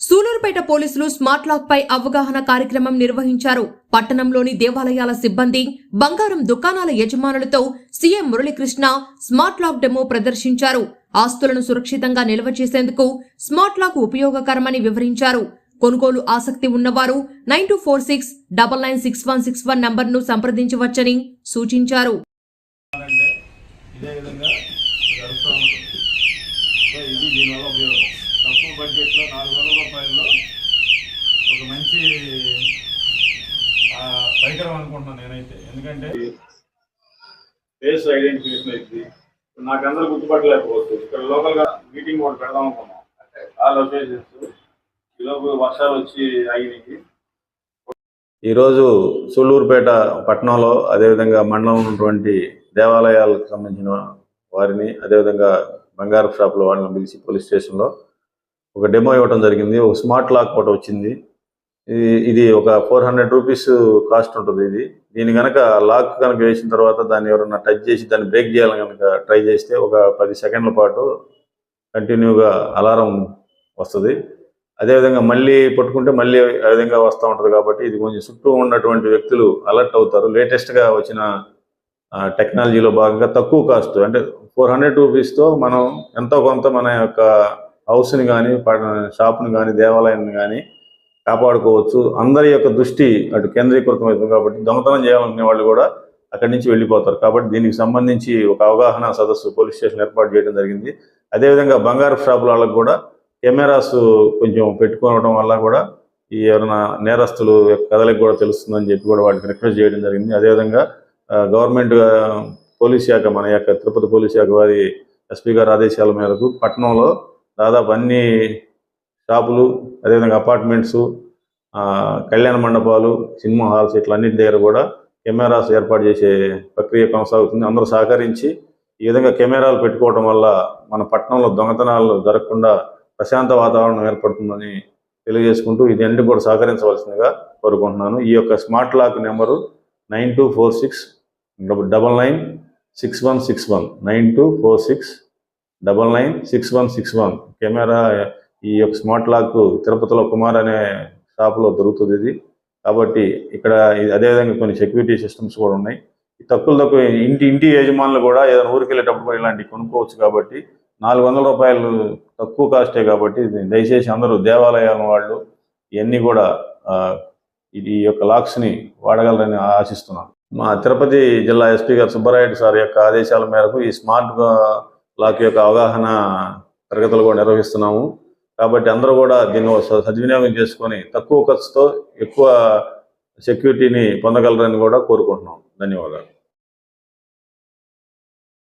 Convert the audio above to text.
సూలూరుపేట పోలీసులు smart lock పై అవగాహన కార్యక్రమం నిర్వహించారు. పట్టణంలోని దేవాలయాల సిబ్బంది బంగారం దుకాణాల యజమానులతో CM Muralikrishna smart lock demo ప్రదర్శించారు. ఆస్తులను సురక్షితంగా నిల్వ చేసేందుకు స్మార్ట్ లాక్ ఉపయోగకరమని వివరించారు. కొనుగోలు ఆసక్తి ఉన్నవారు nine two four six double nine six one six one నంబర్ను సంప్రదించవచ్చని సూచించారు అంటే ఇదే విధంగా జరుగుతూ ఉంటుంది సో ఇది దీనివల్ల ఉపయోగం తక్కువ బడ్జెట్లో నాలుగు వందల రూపాయల్లో ఒక మంచి పరికరం అనుకుంటున్నాను నేనైతే. ఎందుకంటే ఫేస్ ఐడెంటిఫికేషన్ అయింది నాకు అందరూ గుర్తుపట్టలేకపోవచ్చు. ఇక్కడ లోకల్గా మీటింగ్ ఒకటి పెడదాం అనుకున్నాం. ఆ లొకేషన్స్ ఈలోపు వర్షాలు వచ్చి అయినాయి ఈరోజు సూళ్ళూరుపేట పట్టణంలో అదేవిధంగా మండలంలో ఉన్నటువంటి దేవాలయాలకు సంబంధించిన వారిని అదేవిధంగా బంగారు షాపుల వాళ్ళని పిలిచి పోలీస్ స్టేషన్లో ఒక డెమో ఇవ్వడం జరిగింది. ఒక స్మార్ట్ లాక్ ఒకటి వచ్చింది. ఇది ఇది ఒక ఫోర్ హండ్రెడ్ రూపీస్ కాస్ట్ ఉంటుంది ఇది. దీని కనుక లాక్ కనుక వేసిన తర్వాత దాన్ని ఎవరైనా టచ్ చేసి దాన్ని బ్రేక్ చేయాలని కనుక ట్రై చేస్తే ఒక పది సెకండ్ల పాటు కంటిన్యూగా అలారం వస్తుంది. అదేవిధంగా మళ్ళీ పట్టుకుంటే మళ్ళీ ఆ విధంగా వస్తూ ఉంటుంది కాబట్టి ఇది కొంచెం చుట్టూ ఉన్నటువంటి వ్యక్తులు అలర్ట్ అవుతారు. లేటెస్ట్గా వచ్చిన టెక్నాలజీలో భాగంగా తక్కువ కాస్ట్ అంటే ఫోర్ హండ్రెడ్ రూపీస్తో మనం ఎంతో కొంత మన యొక్క హౌస్ని కానీ షాప్ని కానీ దేవాలయాన్ని కానీ కాపాడుకోవచ్చు. అందరి యొక్క దృష్టి అటు కేంద్రీకృతం అవుతుంది కాబట్టి దొంగతనం చేయాలనుకునే వాళ్ళు కూడా అక్కడి నుంచి వెళ్ళిపోతారు. కాబట్టి దీనికి సంబంధించి ఒక అవగాహన సదస్సు పోలీస్ స్టేషన్ ఏర్పాటు చేయడం జరిగింది. అదేవిధంగా బంగారు షాపుల వాళ్ళకు కూడా కెమెరాస్ కొంచెం పెట్టుకోవడం వల్ల కూడా ఈ ఎవరైనా నేరస్తులు యొక్క కూడా తెలుస్తుందని చెప్పి కూడా వాటికి రిక్వెస్ట్ చేయడం జరిగింది. అదేవిధంగా గవర్నమెంట్ పోలీస్ శాఖ మన యొక్క తిరుపతి పోలీస్ శాఖ వారి ఎస్పీ గారి ఆదేశాల మేరకు పట్టణంలో దాదాపు అన్ని షాపులు అదేవిధంగా అపార్ట్మెంట్స్ కళ్యాణ మండపాలు సినిమా హాల్స్ అన్నింటి దగ్గర కూడా కెమెరాస్ ఏర్పాటు చేసే ప్రక్రియ కొనసాగుతుంది. అందరూ సహకరించి ఈ విధంగా కెమెరాలు పెట్టుకోవడం వల్ల మన పట్టణంలో దొంగతనాలు జరగకుండా ప్రశాంత వాతావరణం ఏర్పడుతుందని తెలియజేసుకుంటూ ఇది అన్ని కూడా సహకరించవలసిందిగా కోరుకుంటున్నాను. ఈ యొక్క smart lock number nine two four six double nine six one six one. Nine two four six double nine six one six one. Camera ఈ యొక్క స్మార్ట్ లాక్ తిరుపతిలో కుమార్ అనే షాప్లో దొరుకుతుంది ఇది. కాబట్టి ఇక్కడ అదేవిధంగా కొన్ని సెక్యూరిటీ సిస్టమ్స్ కూడా ఉన్నాయి. ఈ తక్కువ తక్కువ ఇంటి ఇంటి యజమానులు కూడా ఏదైనా ఊరికి వెళ్ళేటప్పుడు ఇలాంటివి కొనుక్కోవచ్చు కాబట్టి నాలుగు వందల రూపాయలు తక్కువ కాస్టే కాబట్టి దయచేసి అందరూ దేవాలయాల వాళ్ళు ఇవన్నీ కూడా ఇది ఈ యొక్క లాక్స్ని వాడగలరని ఆశిస్తున్నాను. మా తిరుపతి జిల్లా ఎస్పీ గారు సుబ్బరాయుడు సార్ యొక్క ఆదేశాల మేరకు ఈ స్మార్ట్ లాక్ యొక్క అవగాహన తరగతులు కూడా నిర్వహిస్తున్నాము. కాబట్టి అందరూ కూడా దీన్ని సద్వినియోగం చేసుకొని తక్కువ ఖర్చుతో ఎక్కువ సెక్యూరిటీని పొందగలరని కూడా కోరుకుంటున్నాం. ధన్యవాదాలు.